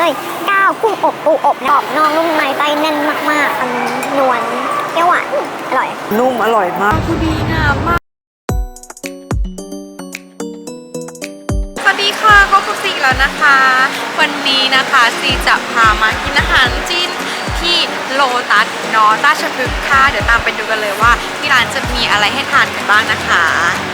เลยก้าวกุ้งอบปูอบกรอบนอกนุ่มในไส้แน่นมากๆอันนวลเปรี้ยวหวานอร่อย นุ่มอร่อยมาก คือดีงามมาก สวัสดีค่ะเข้าสู่ซีแล้วนะคะ วันนี้นะคะซีจะพามากินอาหารจีนที่โลตัสเนอราชพฤกษ์ค่ะ เดี๋ยวตามไปดูกันเลยว่าที่ร้านจะมีอะไรให้ทานกันบ้างนะคะ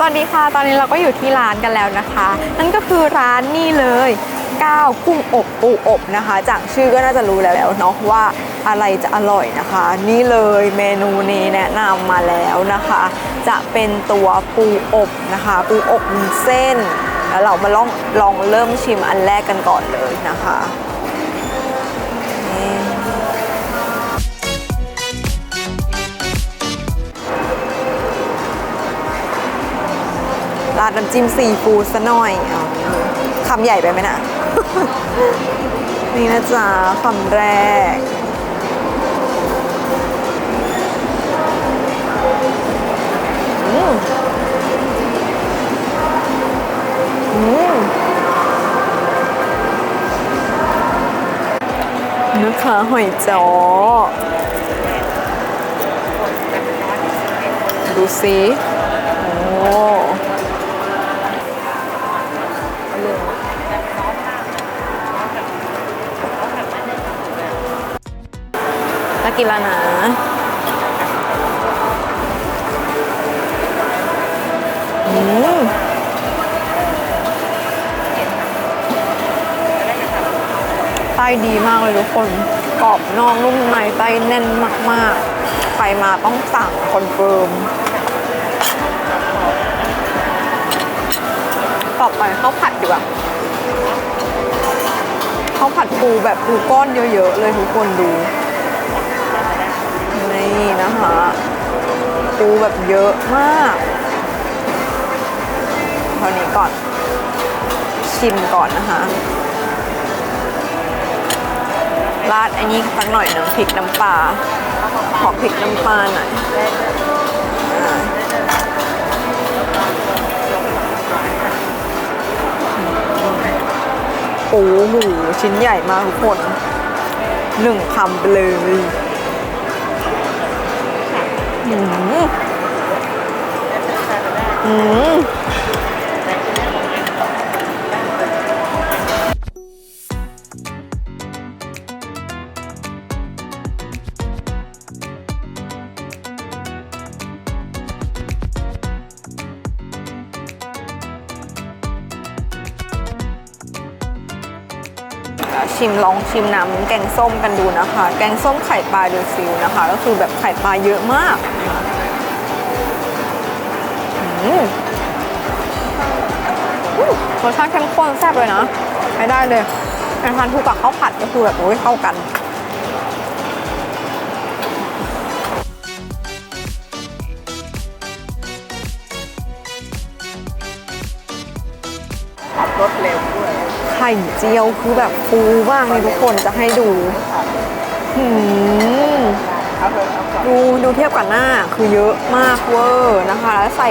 สวัสดีค่ะ ตอนนี้เราก็อยู่ที่ร้านกันแล้วนะคะ นั่นก็คือร้านนี่เลยก้าวกุ้งอบปูอบนะคะ จากชื่อก็น่าจะรู้แล้วเนาะว่าอะไรจะอร่อยนะคะ นี่เลยเมนูนี้แนะนำมาแล้วนะคะ จะเป็นตัวปูอบนะคะ ปูอบเส้น แล้วเรามาลองลองเริ่มชิมอันแรกกันก่อนเลยนะคะ ดน้ำจิ้มซีฟู้ดซะหน่อยเอาคำใหญ่ไปไหมนะ นี่นะจ๊ะคำแรก อืมอืมนะคะหอยจ้อดูสิโอ้ กินแล้วนะอืมไส้ดีมากเลยทุกคน กรอบนอกนุ่มในไส้แน่นมากๆใครมาต้องสั่งคอนเฟิร์ม ต่อไปข้าวผัดดีกว่าข้าวผัดปูแบบปูก้อนเยอะๆเลยทุกคนดู นี่นะคะปูแบบเยอะมากเท่านี้ก่อน ชิมก่อนนะคะ ราดอันนี้สักหน่อยหนึ่งพริกน้ำปลาขอพริกน้ำปลาหน่อยอ่าปูหูชิ้นใหญ่มากทุกคนหนึ่งคำไปเลย อืม ชิมลองชิมน้ำแกงส้มกันดูนะคะ แกงส้มไข่ปลาดูซิลนะคะ ก็คือแบบไข่ปลาเยอะมากรสชาติเข้มข้นแซ่บเลยนะใช้ได้เลยการทานคู่กับข้าวผัดก็คือแบบโอ้ยเข้ากันรสเร็วด้วย ไข่เจียวคือแบบฟูมากเลยทุกคนจะให้ดูดูดูเทียบกับหน้าคือเยอะมากเวอร์นะคะ แล้วใส่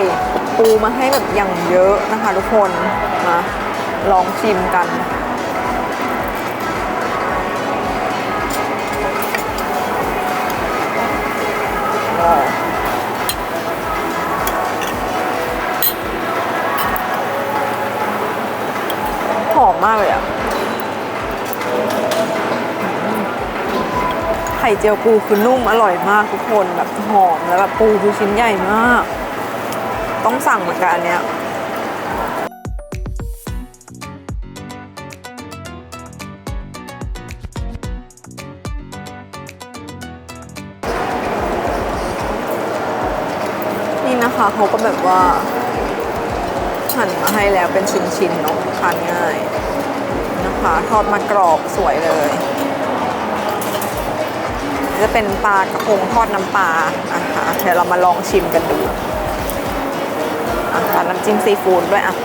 ปูมาให้แบบอย่างเยอะนะคะทุกคนมาลองชิมกัน หอมมากเลยอะไข่เจียวปูคือนุ่มอร่อยมากทุกคนแบบหอมแล้วแบบปูคือชิ้นใหญ่มาก ต้องสั่งเหมือนกันอันเนี้ยนี่นะคะเขาก็แบบว่า หั่นมาให้แล้วเป็นชิ้นๆเนาะทานง่ายนะคะทอดมากรอบสวยเลย จะเป็นปลากระพงทอดน้ำปลานะคะเดี๋ยวเรามาลองชิมกันดูอะร้านน้ำจิ้มซีฟู้ดด้วยอะ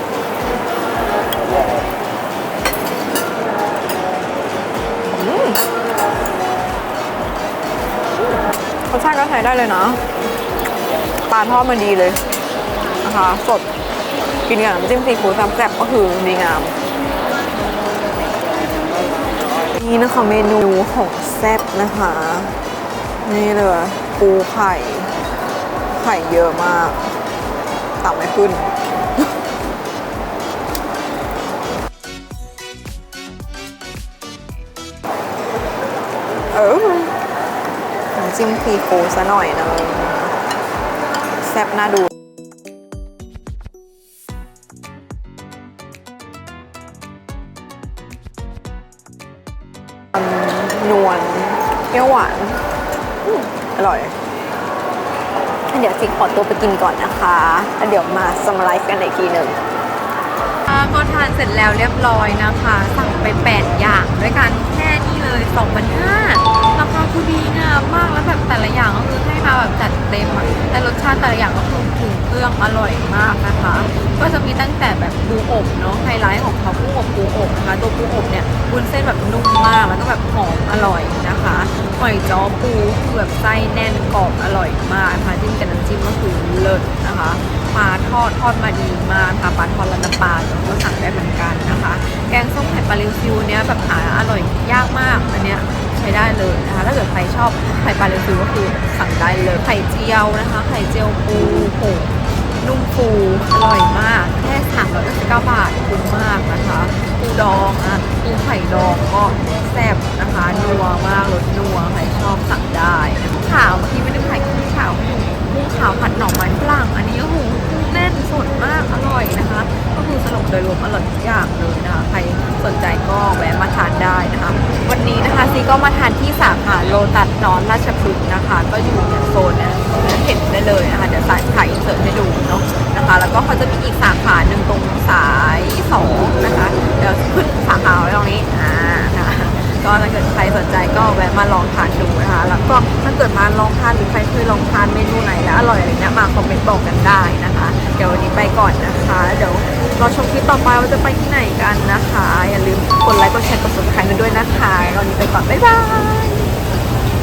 รสชาติก็ใช้ได้เลยนะ ปลาทอดมาดีเลยนะคะ สด กินกับน้ำจิ้มซีฟู้ดแซ่บก็คือดีงาม นี่นะคะเมนูของแซ่บนะคะ นี่เลยปูไข่ ไข่เยอะมากตักไม่ขึ้นเออน้ำจิ้มซีฟู้ดซะหน่อยนะแซ่บน่าดู นวลเปรี้ยวหวานอืมอร่อย เดี๋ยวสิขอตัวไปกินก่อนนะคะแล้วเดี๋ยวมาสมไลฟ์กันอีกทีหนึ่งก็ทานเสร็จแล้วเรียบร้อยนะคะ สั่งไป 8 อย่างด้วยกันแค่นี้เลย2,500ราคาคือดีงามมากแล้วแบบแต่ละอย่างก็คือให้มาแบบจัดเต็มอะแต่รสชาติแต่ละอย่างก็คือ เครื่องอร่อยมากนะคะ ก็จะมีตั้งแต่แบบปูอบเนาะไฮไลท์ของเขาปูอบปูอบนะคะตัวปูอบเนี่ยวุ้นเส้นแบบนุ่มมากแล้วก็แบบหอมอร่อยนะคะหอยจ้อปูคือแบบไส้แน่นกรอบอร่อยมากนะคะจิ้มกับน้ำจิ้มก็คือเลิศนะคะปลาทอดทอดมาดีมากค่ะปลาทอดและน้ำปลาก็สั่งได้เหมือนกันนะคะ แกงส้มไข่ปลาลิวซิวเนี้ยแบบหาอร่อยยากมากอันเนี้ยใช้ได้เลยนะคะถ้าเกิดใครชอบไข่ปลาลิวซิวก็คือสั่งได้เลยไข่เจียวนะคะ ไข่เจียวปูโห นุ่มฟูอร่อยมาก แค่399บาทคุ้มมากนะคะปูดองอะปูไข่ดองก็แซ่บนะคะนัวมากรสนัวใครชอบสั่งได้ข่าวเมื่อกี้ไม่ได้ขาย ก็เขาจะมีอีกสาขาหนึ่งตรงสายสองนะคะ เดี๋ยวขึ้นสาขาไว้ตรงนี้อ่านะคะก็ถ้าเกิดใครสนใจก็แวะมาลองทานดูนะคะ แล้วก็ถ้าเกิดมาลองทานหรือใครเคยลองทานเมนูไหนแล้วอร่อยอะไรเงี้ยมาคอมเมนต์บอกกันได้นะคะ เดี๋ยววันนี้ไปก่อนนะคะเดี๋ยวรอชมคลิปต่อไปว่าจะไปที่ไหนกันนะคะ อย่าลืมกดไลค์กดแชร์กด subscribe กันด้วยนะคะวันนี้ไปก่อนบ๊ายบาย